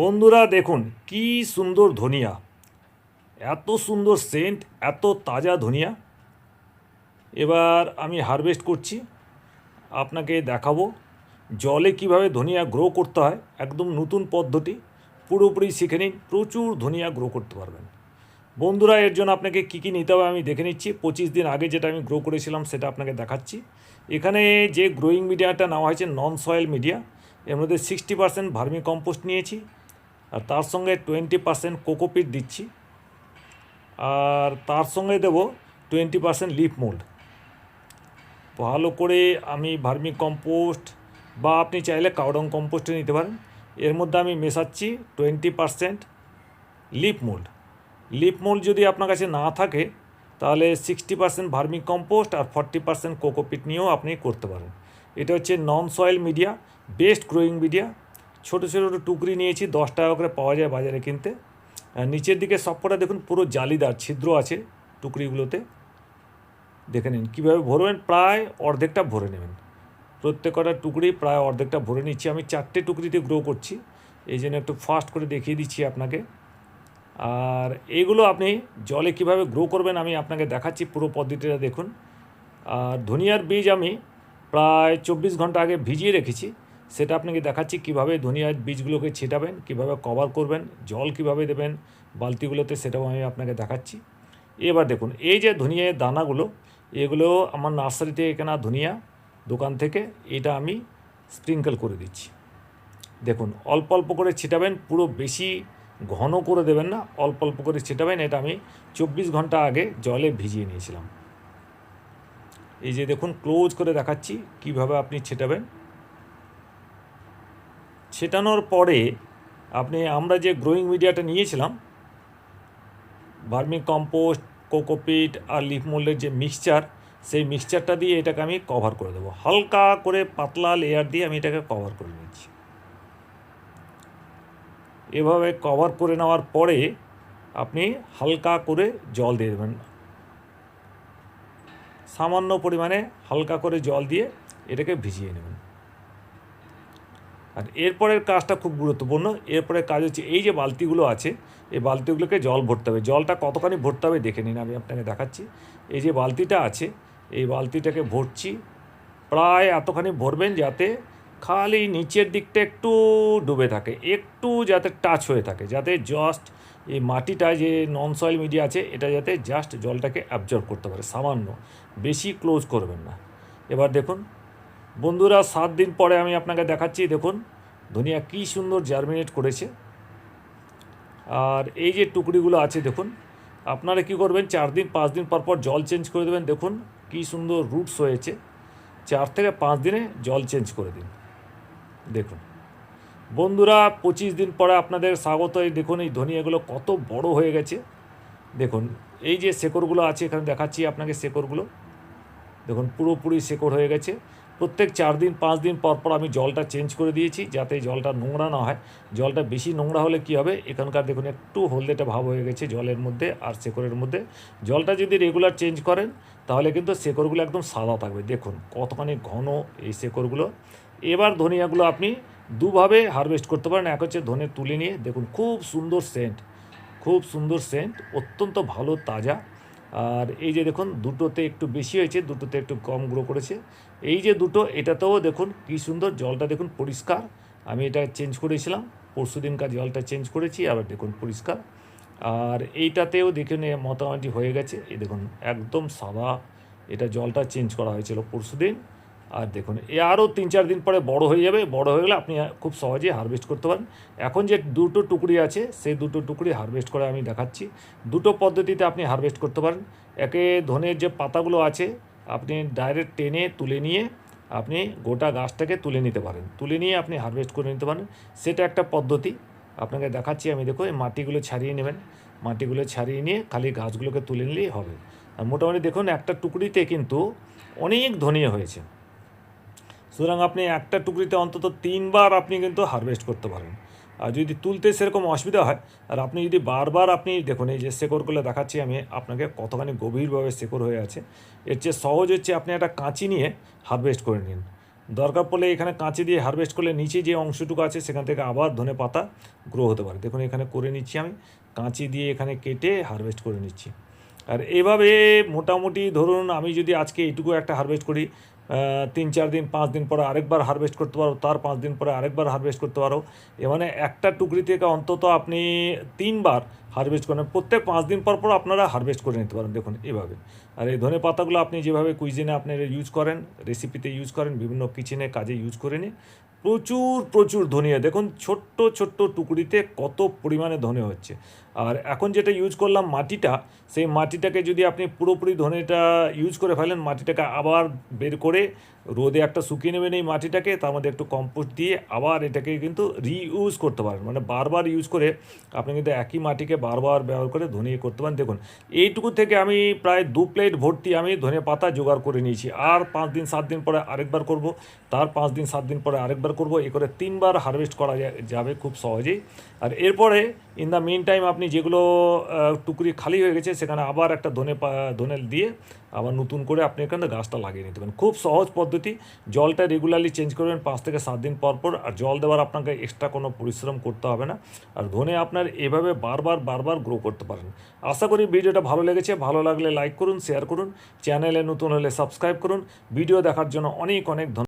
বন্ধুরা, দেখুন কি সুন্দর ধনিয়া। এত সুন্দর সেন্ট এত তাজা ধনিয়া। এবার আমি হারভেস্ট করছি। আপনাকে দেখাবো জলে কীভাবে ধনিয়া গ্রো করতে হয়। একদম নতুন পদ্ধতি। পুরোপুরি শিখে নিন, প্রচুর ধনিয়া গ্রো করতে পারবেন। বন্ধুরা, এর জন্য আপনাকে কী কী নিতে হবে আমি দেখে নিচ্ছি। পঁচিশ দিন আগে যেটা আমি গ্রো করেছিলাম সেটা আপনাকে দেখাচ্ছি। এখানে যে গ্রোয়িং মিডিয়াটা নেওয়া হয়েছে নন সয়েল মিডিয়া এর মধ্যে সিক্সটি পার্সেন্ট ভার্মি কম্পোস্ট নিয়েছি। আর তার সঙ্গে টোয়েন্টি পার্সেন্ট কোকোপিট দিচ্ছি। আর তার সঙ্গে দেবো টোয়েন্টি পার্সেন্ট লিফ মোল্ড ভালো করে আমি ভার্মি কম্পোস্ট বা আপনি চাইলে কাউডং কম্পোস্টে নিতে পারেন। এর মধ্যে আমি মেশাচ্ছি twenty percent leaf mould leaf mould যদি আপনার কাছে না থাকে, তাহলে সিক্সটি পার্সেন্ট ভার্মি কম্পোস্ট আর ফর্টি পার্সেন্ট কোকোপিট নিয়েও আপনি করতে পারেন। এটা হচ্ছে non soil media best growing media ছোটো ছোটো টুকরি নিয়েছি, দশ টাকা করে পাওয়া যায় বাজারে কিনতে। নিচের দিকে সবকটা দেখুন, পুরো জালিদার, ছিদ্র আছে টুকরিগুলোতে। দেখে নিন, কীভাবে ভরবেন, প্রায় অর্ধেকটা ভরে নেবেন। প্রত্যেকটা টুকরি প্রায় অর্ধেকটা ভরে নিচ্ছি। আমি চারটে টুকরিতে গ্রো করছি, এই জন্য একটু ফাস্ট করে দেখিয়ে দিচ্ছি আপনাকে। আর এগুলো আপনি জলে কীভাবে গ্রো করবেন আমি আপনাকে দেখাচ্ছি পুরো পদ্ধতিটা দেখুন। আর ধনিয়ার বীজ আমি প্রায় চব্বিশ ঘণ্টা আগে ভিজিয়ে রেখেছি। সেটা আপনাকে দেখাচ্ছি কীভাবে ধনিয়ার বীজগুলোকে ছেটাবেন, কীভাবে কভার করবেন, জল কীভাবে দেবেন, বালতিগুলোতে সেটাও আমি আপনাকে দেখাচ্ছি। এবার দেখুন, এই যে ধনিয়ার দানাগুলো, এগুলো আমার নার্সারিতে এখানে ধনিয়া দোকান থেকে, এটা আমি স্প্রিঙ্কেল করে দিচ্ছি। দেখুন, অল্প অল্প করে ছিটাবেন, পুরো বেশি ঘন করে দেবেন না, অল্প অল্প করে ছিটাবেন, এটা আমি চব্বিশ ঘণ্টা আগে জলে ভিজিয়ে নিয়েছিলাম। এই যে দেখুন, ক্লোজ করে দেখাচ্ছি কীভাবে আপনি ছেটাবেন। ছেটানোর পরে আপনি, আমরা যে গ্রোয়িং মিডিয়াটা নিয়েছিলাম ভার্মি কম্পোস্ট, কোকোপিট আর লিফ মোল্ডের যে মিক্সচার সেই মিক্সচারটা দিয়ে এটাকে আমি কভার করে দেবো। হালকা করে পাতলা লেয়ার দিয়ে আমি এটাকে কভার করে নিচ্ছি। এভাবে কভার করে নেওয়ার পরে আপনি হালকা করে জল দিয়ে দেবেন। সামান্য পরিমাণে হালকা করে জল দিয়ে এটাকে ভিজিয়ে নেবেন। আর এরপরের কাজটা খুব গুরুত্বপূর্ণ। এরপরে কাজ হচ্ছে এই যে বালতিগুলো আছে, এই বালতিগুলোকে জল ভরতে হবে। জলটা কতখানি ভরতে হবে দেখে নিন, আমি আপনাকে দেখাচ্ছি। এই যে বালতিটা আছে, এই বালতিটাকে ভরছি। প্রায় এতখানি ভরবেন যাতে খালি নিচের দিকটা একটু ডুবে থাকে, একটু যাতে টাচ হয়ে থাকে, যাতে জাস্ট এই মাটিটা যে নন সয়েল মিডিয়া আছে, এটা যাতে জাস্ট জলটাকে অ্যাবজর্ব করতে পারে, সামান্য। বেশি ক্লোজ করবেন না। এবার দেখুন বন্ধুরা, সাত দিন পরে আমি আপনাকে দেখাচ্ছি, দেখুন, ধনিয়া কী সুন্দর জার্মিনেট করেছে। আর এই যে টুকরিগুলো আছে, দেখুন, আপনারা কি করবেন, চার দিন, পাঁচ দিন পর পর জল চেঞ্জ করে দেবেন। দেখুন, কী সুন্দর রুটস হয়েছে। চার থেকে পাঁচ দিনে জল চেঞ্জ করে দিন। দেখুন, বন্ধুরা, পঁচিশ দিন পরে আপনাদের স্বাগত। এই দেখুন, এই ধনিয়াগুলো কত বড় হয়ে গেছে। দেখুন, এই যে শেকড়গুলো আছে, এখানে দেখাচ্ছি আপনাকে শেকড়গুলো। দেখুন, পুরোপুরি শেকড় হয়ে গেছে। প্রত্যেক চার দিন, পাঁচ দিন পর পর আমি জলটা চেঞ্জ করে দিয়েছি যাতে জলটা নোংরা না হয়। জলটা বেশি নোংরা হলে কি হবে? এখানকার দেখুন একটু হলদেটা ভাব হয়ে গেছে জলের মধ্যে আর শেকড়ের মধ্যে। জলটা যদি রেগুলার চেঞ্জ করেন, তাহলে কিন্তু শেকড়গুলো একদম সাদা থাকবে। দেখুন কতখানি ঘন এই শেকড়গুলো। এবার ধনিয়াগুলো আপনি দুভাবে হারভেস্ট করতে পারেন। এক হচ্ছে ধনে তুলে নিয়ে। দেখুন খুব সুন্দর সেন্ট খুব সুন্দর সেন্ট অত্যন্ত ভালো, তাজা। আর এই যে দেখুন, দুটোতে একটু বেশি হয়েছে, দুটোতে একটু কম গ্রো করেছে। এই যে দুটো, এটাতেও দেখুন কী সুন্দর জলটা দেখুন পরিষ্কার। আমি এটা চেঞ্জ করেছিলাম, পরশু দিনকার জলটা চেঞ্জ করেছি, আবার দেখুন পরিষ্কার। আর এইটাতেও দেখুন মোটামুটি হয়ে গেছে। এই দেখুন, একদম সাদা এটা জলটা চেঞ্জ করা হয়েছিল পরশু দিন। আর দেখুন, এ আরও তিন চার দিন পরে বড় হয়ে যাবে। বড় হয়ে গেলে আপনি খুব সহজেই হারভেস্ট করতে পারেন। এখন যে দুটো টুকরি আছে, সেই দুটো টুকরি হারভেস্ট করে আমি দেখাচ্ছি। দুটো পদ্ধতিতে আপনি হারভেস্ট করতে পারেন। একে ধনের যে পাতাগুলো আছে, আপনি ডাইরেক্ট টেনে তুলে নিয়ে আপনি গোটা গাছটাকে তুলে নিতে পারেন। তুলে নিয়ে আপনি হারভেস্ট করে নিতে পারেন। সেটা একটা পদ্ধতি। আপনাকে দেখাচ্ছি আমি দেখো এই মাটিগুলো ছাড়িয়ে নেবেন। মাটিগুলো ছাড়িয়ে নিয়ে খালি গাছগুলোকে তুলে নিলেই হবে। আর মোটামুটি দেখুন, একটা টুকরিতে কিন্তু অনেক ধনিয়া হয়েছে। সুতরাং আপনি একটা টুকরিতে অন্তত তিনবার আপনি কিন্তু হারভেস্ট করতে পারেন। আর যদি তুলতে সেরকম অসুবিধা হয়, আর আপনি যদি বারবার আপনি দেখুন, এই যে শেকড়গুলো দেখাচ্ছি আমি, আপনাকে কতখানি গভীরভাবে শেকড় হয়ে আছে, এর চেয়ে সহজ হচ্ছে আপনি একটা কাঁচি নিয়ে হারভেস্ট করে নিন। দরকার পড়লে এখানে কাঁচি দিয়ে হারভেস্ট করলে নিচে যে অংশটুকু আছে, সেখান থেকে আবার ধনে পাতা গ্রো হতে পারে। দেখুন, এখানে করে নিচ্ছি আমি, কাঁচি দিয়ে এখানে কেটে হারভেস্ট করে নিচ্ছি। আর এভাবে মোটামুটি ধরুন, আমি যদি আজকে এইটুকু একটা হারভেস্ট করি তিন, চার দিন, পাঁচ দিন পরে আরেকবার হারভেস্ট করতে পারো, তার পাঁচ দিন পরে আরেকবার হারভেস্ট করতে পারো। এ মানে একটা টুকরি থেকে অন্তত আপনি তিনবার হারভেস্ট করেন। প্রত্যেক পাঁচ দিন পর পর আপনারা হারভেস্ট করে নিতে পারেন, দেখুন এভাবে। আর এই ধনে পাতাগুলো আপনি যেভাবে কুইজিনে আপনারা ইউজ করেন রেসিপিতে ইউজ করেন, বিভিন্ন কিচেনে কাজে ইউজ করে নিন, প্রচুর প্রচুর ধনিয়া দেখুন ছোট্ট ছোট্ট টুকরিতে কত পরিমাণে ধনে হচ্ছে। আর এখন যেটা ইউজ করলাম মাটিটা, সেই মাটিটাকে যদি আপনি পুরোপুরি ধনেটা ইউজ করে ফেলেন, মাটিটাকে আবার বের করে রোদে একটা শুকিয়ে নেবেন এই মাটিটাকে, তার মধ্যে একটু কম্পোস্ট দিয়ে আবার এটাকে কিন্তু রিইউজ করতে পারেন। মানে বারবার ইউজ করে আপনি কিন্তু একই মাটিকে বারবার ব্যবহার করে ধনিয়ে করতে পারেন। দেখুন, এইটুকু থেকে আমি প্রায় দু প্লেট ভর্তি আমি ধনে পাতা জোগাড় করে নিয়েছি। আর পাঁচ দিন, সাত দিন পরে আরেকবার করব। তার পাঁচ দিন, সাত দিন পরে আরেকবার করব। এ করে তিনবার হারভেস্ট করা যাবে খুব সহজেই। আর এরপরে ইন দ্য মেন টাইম আপনি যেগুলো টুকরি খালি হয়ে গেছে, সেখানে আবার একটা ধনে ধনে দিয়ে আবার নতুন করে আপনি এখানে গাছটা লাগিয়ে নিতে পারেন। খুব সহজ পদ্ধতি, জলটা রেগুলারলি চেঞ্জ করবেন পাঁচ থেকে সাত দিন পর পর, আর জল দেওয়ার আপনাকে এক্সট্রা কোনো পরিশ্রম করতে হবে না। আর ধনে আপনার এভাবে বারবার বারবার গ্রো করতে পারেন। আশা করি ভিডিওটা ভালো লেগেছে। ভালো লাগলে লাইক করুন শেয়ার করুন। চ্যানেলে নতুন হলে সাবস্ক্রাইব করুন। ভিডিও দেখার জন্য অনেক অনেক ধন্যবাদ।